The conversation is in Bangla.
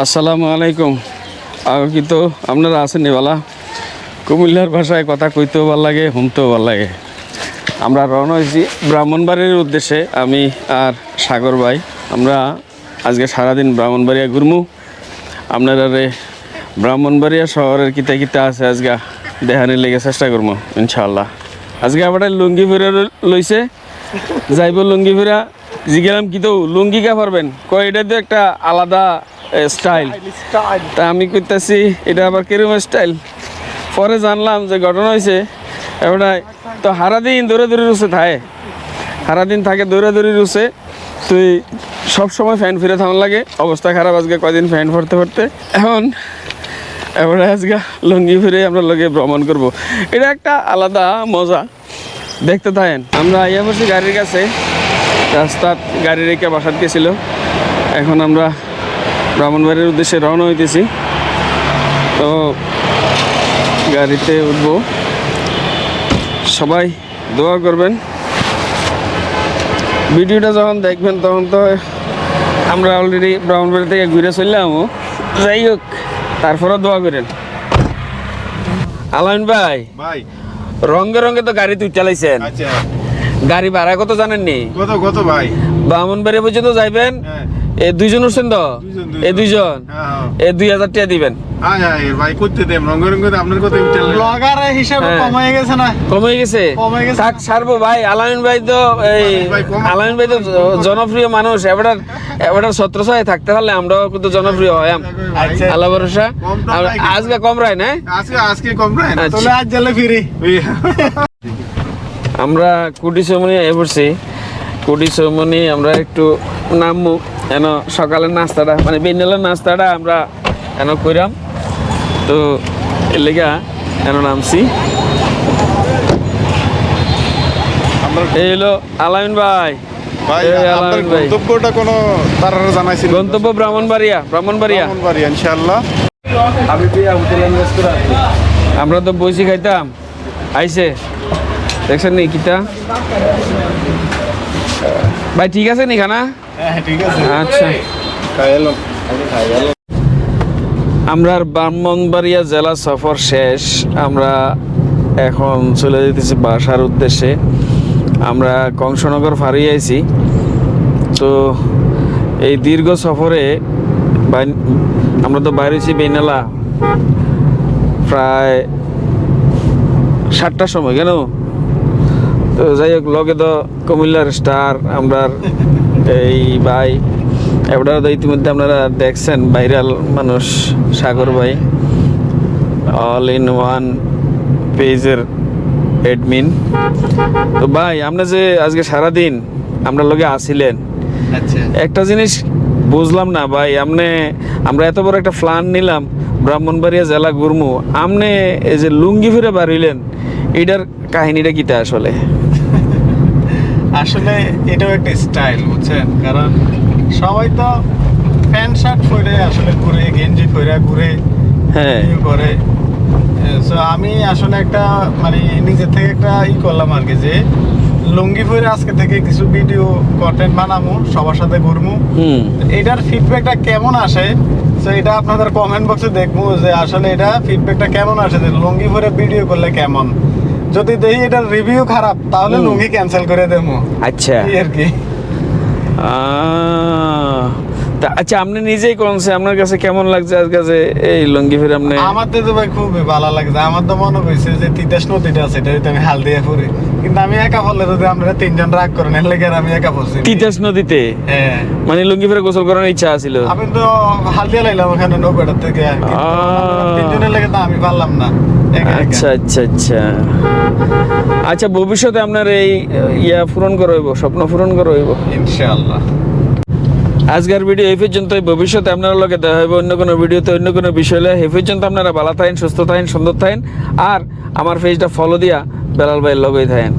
আসসালামু আলাইকুম। আগে তো আপনারা আছেন নিবালা কুমিল্লার ভাষায় কথা কইতেও ভালো লাগে, শুনতেও ভালো লাগে। আমরা রওনা হয়েছি ব্রাহ্মণবাড়ির উদ্দেশ্যে, আমি আর সাগর ভাই। আমরা আজকে সারাদিন ব্রাহ্মণবাড়িয়া ঘুরমু। আপনারা রে ব্রাহ্মণবাড়িয়া শহরের কিতা কিতা আছে আজকে দেখানির লেগে চেষ্টা করব ইনশাল্লাহ আজকে আবার লুঙ্গি ফিরে লইছে। যাইব লুঙ্গি ফিরা। জিগেলাম কি তো, লুঙ্গি কা পারবেন। কয়, এটা তো একটা আলাদা স্টাইল তা আমি কইতাছি এটা আবার কীরকম স্টাইল পরে জানলাম যে ঘটনা হয়েছে এবার তো হারাদিন দৌড়ে দৌড়ে রুছে থাকে সারাদিন থাকে দৌড়ে দৌড়ে রুছে তুই সব সময় ফ্যান ফিরে থামান লাগে। অবস্থা খারাপ আজকে কয়দিন ফ্যান ভরতে ভরতে এখন এবারে আজকে লুঙ্গি ফিরে আমরা লোকে ভ্রমণ করব। এটা একটা আলাদা মজা। দেখতে থাকেন আমরা আইয়া বসে গাড়ির কাছে। রাস্তার গাড়ি রেখে বাসাত গেছিল এখন আমরা ব্রাহ্মণবাড়ির উদ্দেশ্যে রওনা হইতেছি। তো গাড়িতে উঠবো। সবাই দোয়া করবেন। ভিডিওটা যখন দেখবেন তখন তো আমরা অলরেডি ব্রাহ্মণবাড়ি থেকে ঘুরে চললাম। যাই হোক তারপরেও দোয়া করেন। আলামিন ভাই ভাই। রঙে রঙে তো গাড়ি তুই চালাইছেন। আচ্ছা। গাড়ি ভাড়া কত জানেননি? কত কত ভাই? ব্রাহ্মণবাড়ি পর্যন্ত যাইবেন। হ্যাঁ। এ দুইজন উঠছেন তো? এ দুইজন। হ্যাঁ এ দুই হাজার টাকা দিবেন। হ্যাঁ হ্যাঁ ভাই করতে দেন রঙে রঙে আপনার কথা ব্লগার হিসেবে হ্যাঁ। কমে গেছে না। কমে গেছে? থাক ছাড়বো ভাই আলামিন ভাই তো এই আলামিন ভাই তো জনপ্রিয় মানুষ এবার এবার ছত্রছায় থাকতে পারলে আমরাও কিন্তু জনপ্রিয় হয় আচ্ছা। আল্লাহ ভরসা। আজকে কম রায় না? আজকে আজকে কম রায় না। আচ্ছা। তাহলে আজ জেলে ফিরি। আমরা কুটি চৌমনি এ পড়ছি। কুটি চৌমনি আমরা একটু নামবো এন সকালের নাস্তাটা মানে বেন্ডেলের নাস্তাটা আমরা এন কইরাম। তো এর লেগা এন নামছি। আমরা এই হলো আলামিন ভাই। গন্তব্যটা কোনো তারা জানাইছিল গন্তব্য ব্রাহ্মণবাড়িয়া ব্রাহ্মণবাড়িয়া। বাড়ি ইনশাআল্লাহ। আমরা তো বইছি খাইতাম। আইছে। দেখছেন নি কিতা? ভাই ঠিক আছে নি খানা? আচ্ছা। খাই এলাম আমরা ব্রাহ্মণবাড়িয়া জেলা সফর শেষ। আমরা এখন চলে যেতেছি বাসার উদ্দেশ্যে। আমরা কংসনগর ফারিয়ে আইছি। তো এই দীর্ঘ সফরে আমরা তো বাইরেছি বেনালা প্রায় সাতটার সময় কেন? তো যাই হোক লগে তো কুমিল্লার স্টার আমরা এই ভাই। এবার তো ইতিমধ্যে আপনারা দেখছেন ভাইরাল মানুষ সাগর ভাই। অল ইন ওয়ান পেজের এডমিন তো ভাই আপনি যে আজকে সারাদিন আমরা লগে আসিলেন আচ্ছা। একটা জিনিস বুঝলাম না ভাই আপনি আমরা এত বড় একটা প্ল্যান নিলাম ব্রাহ্মণবাড়িয়া জেলা গুরমু। আপনি এই যে লুঙ্গি ফিরে বাড়িলেন এটার কাহিনীটা কিতা আসলে? আসলে এটাও একটা স্টাইল বুঝছেন? কারণ সবাই তো প্যান্ট শার্ট পরে আসলে ঘুরে গেঞ্জি পরে ঘুরে হ্যাঁ। ইয়ে করে। সো আমি আসলে একটা মানে নিজের থেকে একটা ই করলাম আর কি যে লুঙ্গি পরে আজকে থেকে কিছু ভিডিও কন্টেন্ট বানাবো সবার সাথে ঘুরবো হুম। এটার ফিডব্যাকটা কেমন আসে? তো এটা আপনাদের কমেন্ট বক্সে দেখব যে আসলে এটা ফিডব্যাকটা কেমন আসে যে লুঙ্গি পরে ভিডিও করলে কেমন? যদি দেখি এটার রিভিউ খারাপ তাহলে লুঙ্গি ক্যান্সেল করে দেবো। আচ্ছা। আর কি। তা আচ্ছা আপনি নিজেই আপনার কাছে কেমন লাগছে আজকে যে এই লুঙ্গি ফিরে আপনি? আমার তো ভাই খুবই ভালো লাগছে। আমার তো মনে হয়েছে যে তিতাস নদীটা আছে এটা আমি হাল দিয়ে ফুরি। কিন্তু আমি একা ফলে যদি আপনারা তিনজন রাগ করেন এর লেগে আমি একা পড়ছি তিতাস নদীতে? হ্যাঁ। মানে লুঙ্গি ফিরে গোসল করার ইচ্ছা ছিল আমি তো হাল দিয়ে লাইলাম ওখানে নৌকাটার থেকে। তিনজনের লেগে তো আমি পারলাম না। আচ্ছা আচ্ছা আচ্ছা। আচ্ছা ভবিষ্যতে আপনার এই ইয়া পূরণ করা হইব স্বপ্ন পূরণ করা হইব? ইনশাআল্লাহ। আজকের ভিডিও এই পর্যন্তই। ভবিষ্যতে আপনার লগে দেখা হবে অন্য কোনো ভিডিওতে অন্য কোনো বিষয় হলে। এই পর্যন্ত আপনারা ভালো থাকেন সুস্থ থাকেন সুন্দর থাকেন। আর আমার পেজটা ফলো দিয়া বেলাল ভাইয়ের লগেই থাকেন।